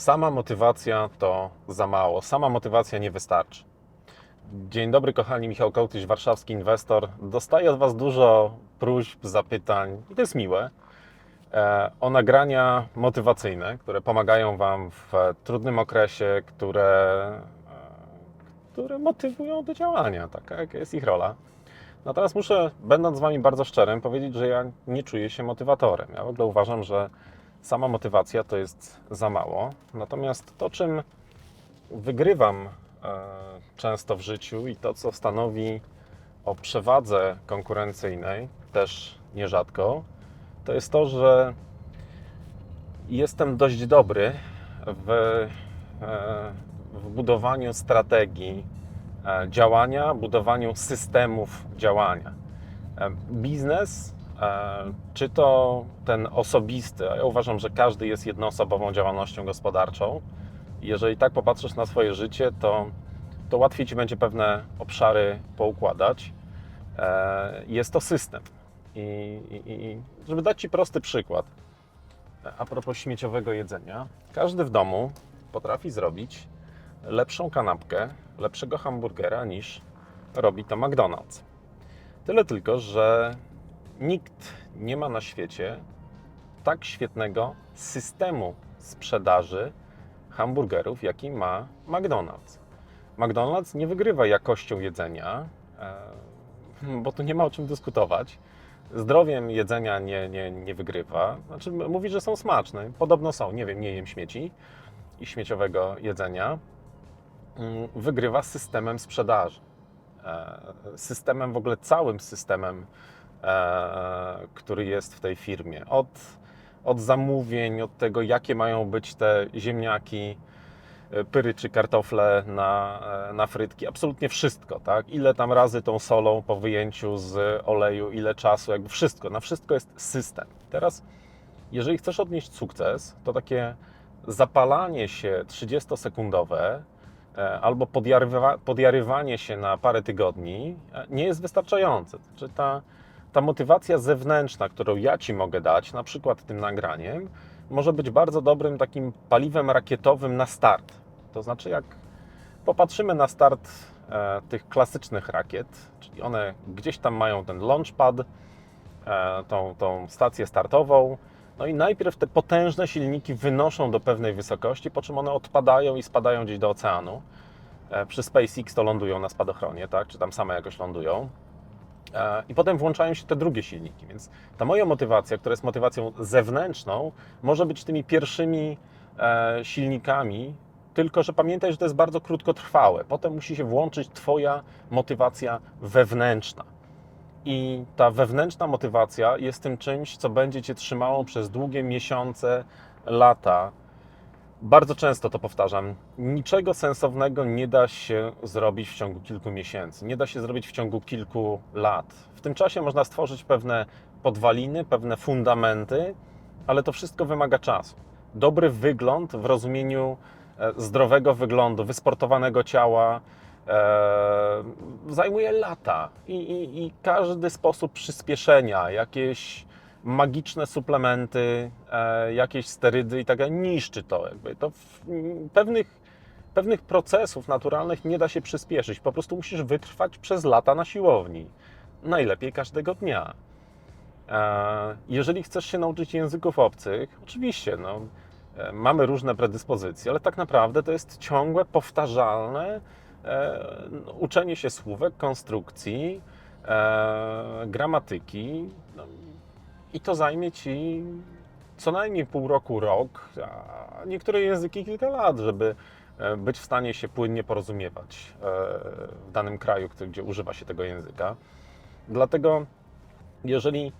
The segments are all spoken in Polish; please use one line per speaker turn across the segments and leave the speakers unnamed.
Sama motywacja to za mało, sama motywacja nie wystarczy. Dzień dobry, kochani, Michał Kołtyś, warszawski inwestor. Dostaję od Was dużo próśb, zapytań i to jest miłe e, o nagrania motywacyjne, które pomagają Wam w trudnym okresie, które, e, które motywują do działania. Taka jaka jest ich rola. Natomiast muszę, będąc z Wami bardzo szczerym, powiedzieć, że ja nie czuję się motywatorem. Ja w ogóle uważam, że sama motywacja to jest za mało. Natomiast to, czym wygrywam e, często w życiu i to, co stanowi o przewadze konkurencyjnej, też nierzadko, to jest to, że jestem dość dobry w, e, w budowaniu strategii e, działania, budowaniu systemów działania. Biznes, czy to ten osobisty, a ja uważam, że każdy jest jednoosobową działalnością gospodarczą. Jeżeli tak popatrzysz na swoje życie, to, to łatwiej ci będzie pewne obszary poukładać. E, Jest to system. I, i, i żeby dać ci prosty przykład, a propos śmieciowego jedzenia, każdy w domu potrafi zrobić lepszą kanapkę, lepszego hamburgera niż robi to McDonald's. Tyle tylko, że nikt nie ma na świecie tak świetnego systemu sprzedaży hamburgerów, jaki ma McDonald's. McDonald's nie wygrywa jakością jedzenia, e, bo tu nie ma o czym dyskutować. Zdrowiem jedzenia nie, nie, nie wygrywa. Znaczy, mówi, że są smaczne. Podobno są. Nie wiem, nie jem śmieci i śmieciowego jedzenia. Mm, Wygrywa systemem sprzedaży. E, Systemem, w ogóle całym systemem, który jest w tej firmie. Od, od zamówień, od tego, jakie mają być te ziemniaki, e, pyry czy kartofle na, e, na frytki, absolutnie wszystko, tak? Ile tam razy tą solą po wyjęciu z oleju, ile czasu, jakby wszystko, na wszystko jest system. Teraz, jeżeli chcesz odnieść sukces, to takie zapalanie się 30-sekundowe e, albo podjarywa, podjarywanie się na parę tygodni e, nie jest wystarczające. Znaczy ta, ta motywacja zewnętrzna, którą ja Ci mogę dać, na przykład tym nagraniem, może być bardzo dobrym takim paliwem rakietowym na start. To znaczy, jak popatrzymy na start e, tych klasycznych rakiet, czyli one gdzieś tam mają ten launchpad, e, tą, tą stację startową, no i najpierw te potężne silniki wynoszą do pewnej wysokości, po czym one odpadają i spadają gdzieś do oceanu. E, Przy SpaceX to lądują na spadochronie, tak? czy tam same jakoś lądują. E, I potem włączają się te drugie silniki. Więc ta moja motywacja, która jest motywacją zewnętrzną, może być tymi pierwszymi e, silnikami, tylko że pamiętaj, że to jest bardzo krótkotrwałe. Potem musi się włączyć Twoja motywacja wewnętrzna. I ta wewnętrzna motywacja jest tym czymś, co będzie Cię trzymało przez długie miesiące, lata. Bardzo często to powtarzam. Niczego sensownego nie da się zrobić w ciągu kilku miesięcy, nie da się zrobić w ciągu kilku lat. W tym czasie można stworzyć pewne podwaliny, pewne fundamenty, ale to wszystko wymaga czasu. Dobry wygląd w rozumieniu e, zdrowego wyglądu, wysportowanego ciała e, zajmuje lata I, i, i każdy sposób przyspieszenia, jakieś magiczne suplementy, e, jakieś sterydy i tak niszczy to. Jakby to pewnych, pewnych procesów naturalnych nie da się przyspieszyć. Po prostu musisz wytrwać przez lata na siłowni. Najlepiej każdego dnia. E, Jeżeli chcesz się nauczyć języków obcych, oczywiście, no, e, mamy różne predyspozycje, ale tak naprawdę to jest ciągłe, powtarzalne no, uczenie się słówek, konstrukcji, gramatyki. I to zajmie ci co najmniej pół roku, rok, a niektóre języki kilka lat, żeby e, być w stanie się płynnie porozumiewać e, w danym kraju, gdzie używa się tego języka. Dlatego, jeżeli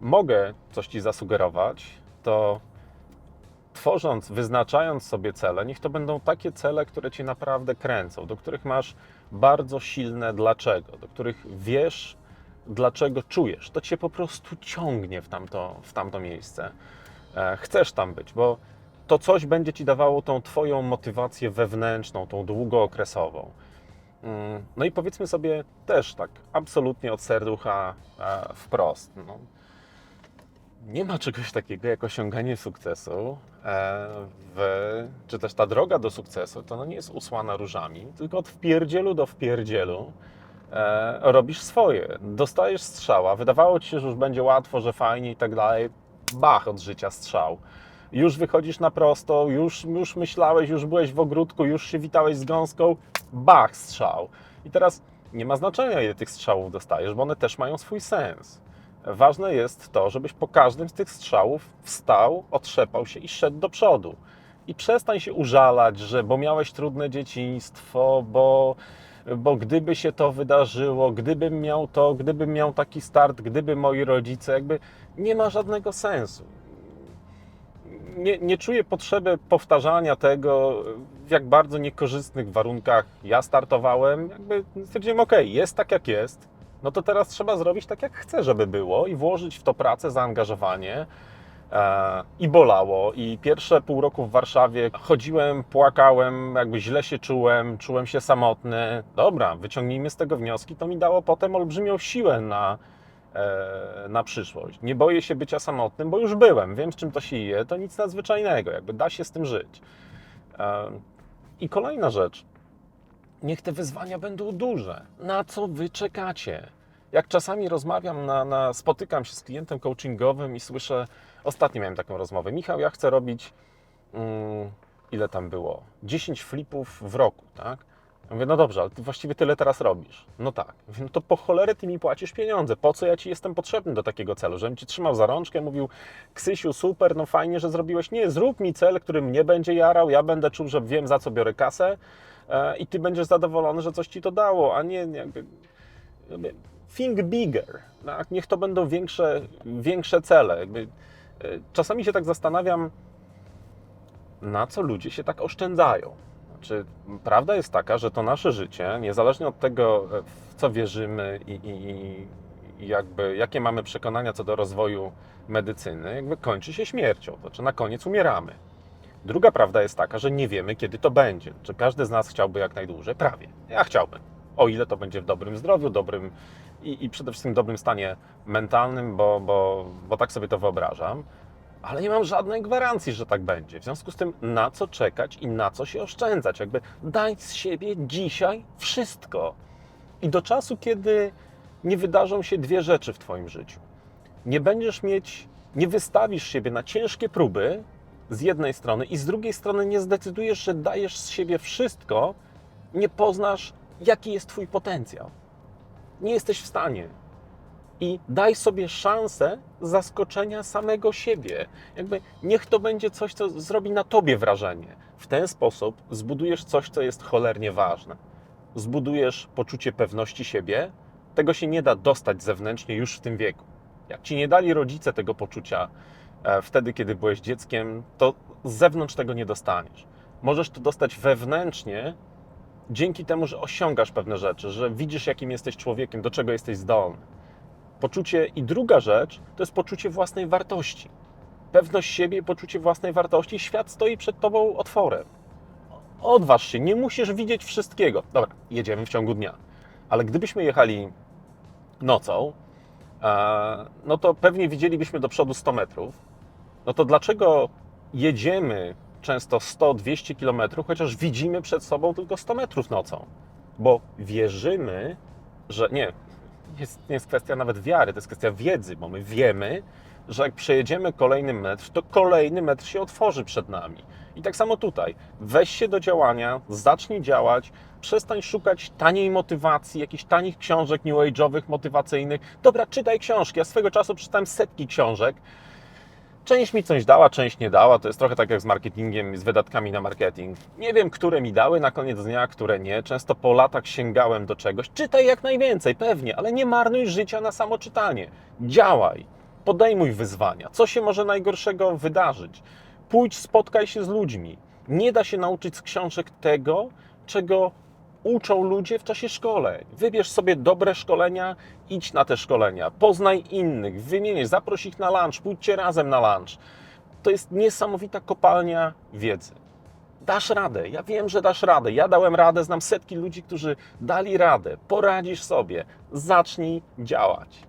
mogę coś Ci zasugerować, to tworząc, wyznaczając sobie cele, niech to będą takie cele, które Cię naprawdę kręcą, do których masz bardzo silne dlaczego, do których wiesz, dlaczego czujesz. To Cię po prostu ciągnie w tamto, w tamto miejsce. E, Chcesz tam być, bo to coś będzie Ci dawało tą Twoją motywację wewnętrzną, tą długookresową. Mm, No i powiedzmy sobie też tak absolutnie od serducha e, wprost. No, nie ma czegoś takiego jak osiąganie sukcesu, e, w, czy też ta droga do sukcesu, to no nie jest usłana różami, tylko od wpierdzielu do wpierdzielu e, robisz swoje. Dostajesz strzała, wydawało ci się, że już będzie łatwo, że fajnie i tak dalej. Bach od życia strzał. Już wychodzisz na prosto, już, już myślałeś, już byłeś w ogródku, już się witałeś z gąską, bach strzał. I teraz nie ma znaczenia, ile tych strzałów dostajesz, bo one też mają swój sens. Ważne jest to, żebyś po każdym z tych strzałów wstał, otrzepał się i szedł do przodu. I przestań się użalać, że bo miałeś trudne dzieciństwo, bo, bo gdyby się to wydarzyło, gdybym miał to, gdybym miał taki start, gdyby moi rodzice, jakby nie ma żadnego sensu. Nie, nie czuję potrzeby powtarzania tego, w jak bardzo niekorzystnych warunkach ja startowałem. Jakby stwierdziłem, ok, jest tak jak jest, no to teraz trzeba zrobić tak, jak chcę, żeby było i włożyć w to pracę, zaangażowanie. E, I bolało. I pierwsze pół roku w Warszawie chodziłem, płakałem, jakby źle się czułem, czułem się samotny. Dobra, wyciągnijmy z tego wnioski. To mi dało potem olbrzymią siłę na, e, na przyszłość. Nie boję się bycia samotnym, bo już byłem. Wiem, z czym to się je. To nic nadzwyczajnego. Jakby da się z tym żyć. E, I kolejna rzecz. Niech te wyzwania będą duże. Na co wy czekacie? Jak czasami rozmawiam, na, na, spotykam się z klientem coachingowym i słyszę, ostatnio miałem taką rozmowę, Michał, ja chcę robić, mm, ile tam było, 10 flipów w roku, tak? Ja mówię, no dobrze, ale ty właściwie tyle teraz robisz. No tak. Mówię, no to po cholerę ty mi płacisz pieniądze. Po co ja ci jestem potrzebny do takiego celu? Żebym ci trzymał za rączkę, mówił, Ksysiu, super, no fajnie, że zrobiłeś. Nie, zrób mi cel, który mnie będzie jarał, ja będę czuł, że wiem, za co biorę kasę e, i ty będziesz zadowolony, że coś ci to dało, a nie jakby... jakby think bigger. Tak? Niech to będą większe, większe cele. Jakby, czasami się tak zastanawiam, na co ludzie się tak oszczędzają. Znaczy, prawda jest taka, że to nasze życie, niezależnie od tego, e, w co wierzymy i, i, i jakby jakie mamy przekonania co do rozwoju medycyny, jakby kończy się śmiercią. To znaczy na koniec umieramy. Druga prawda jest taka, że nie wiemy, kiedy to będzie. Czy każdy z nas chciałby jak najdłużej? Prawie. Ja chciałbym. O ile to będzie w dobrym zdrowiu, dobrym i, i przede wszystkim dobrym stanie mentalnym, bo, bo, bo tak sobie to wyobrażam. Ale nie mam żadnej gwarancji, że tak będzie. W związku z tym, na co czekać i na co się oszczędzać? Jakby daj z siebie dzisiaj wszystko. I do czasu, kiedy nie wydarzą się dwie rzeczy w Twoim życiu. Nie będziesz mieć, nie wystawisz siebie na ciężkie próby z jednej strony i z drugiej strony nie zdecydujesz, że dajesz z siebie wszystko, nie poznasz, jaki jest Twój potencjał. Nie jesteś w stanie. I daj sobie szansę zaskoczenia samego siebie. Jakby niech to będzie coś, co zrobi na tobie wrażenie. W ten sposób zbudujesz coś, co jest cholernie ważne. Zbudujesz poczucie pewności siebie. Tego się nie da dostać zewnętrznie już w tym wieku. Jak ci nie dali rodzice tego poczucia e, wtedy, kiedy byłeś dzieckiem, to z zewnątrz tego nie dostaniesz. Możesz to dostać wewnętrznie dzięki temu, że osiągasz pewne rzeczy, że widzisz, jakim jesteś człowiekiem, do czego jesteś zdolny. Poczucie i druga rzecz to jest poczucie własnej wartości. Pewność siebie, poczucie własnej wartości. Świat stoi przed tobą otworem. Odważ się, nie musisz widzieć wszystkiego. Dobra, jedziemy w ciągu dnia. Ale gdybyśmy jechali nocą, e, no to pewnie widzielibyśmy do przodu 100 metrów. No to dlaczego jedziemy często 100-200 kilometrów, chociaż widzimy przed sobą tylko 100 metrów nocą? Bo wierzymy, że nie, jest, nie jest kwestia nawet wiary, to jest kwestia wiedzy, bo my wiemy, że jak przejedziemy kolejny metr, to kolejny metr się otworzy przed nami. I tak samo tutaj. Weź się do działania, zacznij działać, przestań szukać taniej motywacji, jakichś tanich książek new age'owych, motywacyjnych. Dobra, czytaj książki. Ja swego czasu przeczytałem setki książek. Część mi coś dała, część nie dała. To jest trochę tak jak z marketingiem, z wydatkami na marketing. Nie wiem, które mi dały na koniec dnia, które nie. Często po latach sięgałem do czegoś. Czytaj jak najwięcej, pewnie, ale nie marnuj życia na samo czytanie. Działaj, podejmuj wyzwania. Co się może najgorszego wydarzyć? Pójdź, spotkaj się z ludźmi. Nie da się nauczyć z książek tego, czego uczą ludzie w czasie szkoleń. Wybierz sobie dobre szkolenia, idź na te szkolenia, poznaj innych, wymieniaj, zaproś ich na lunch, pójdźcie razem na lunch. To jest niesamowita kopalnia wiedzy. Dasz radę, ja wiem, że dasz radę. Ja dałem radę, znam setki ludzi, którzy dali radę. Poradzisz sobie, zacznij działać.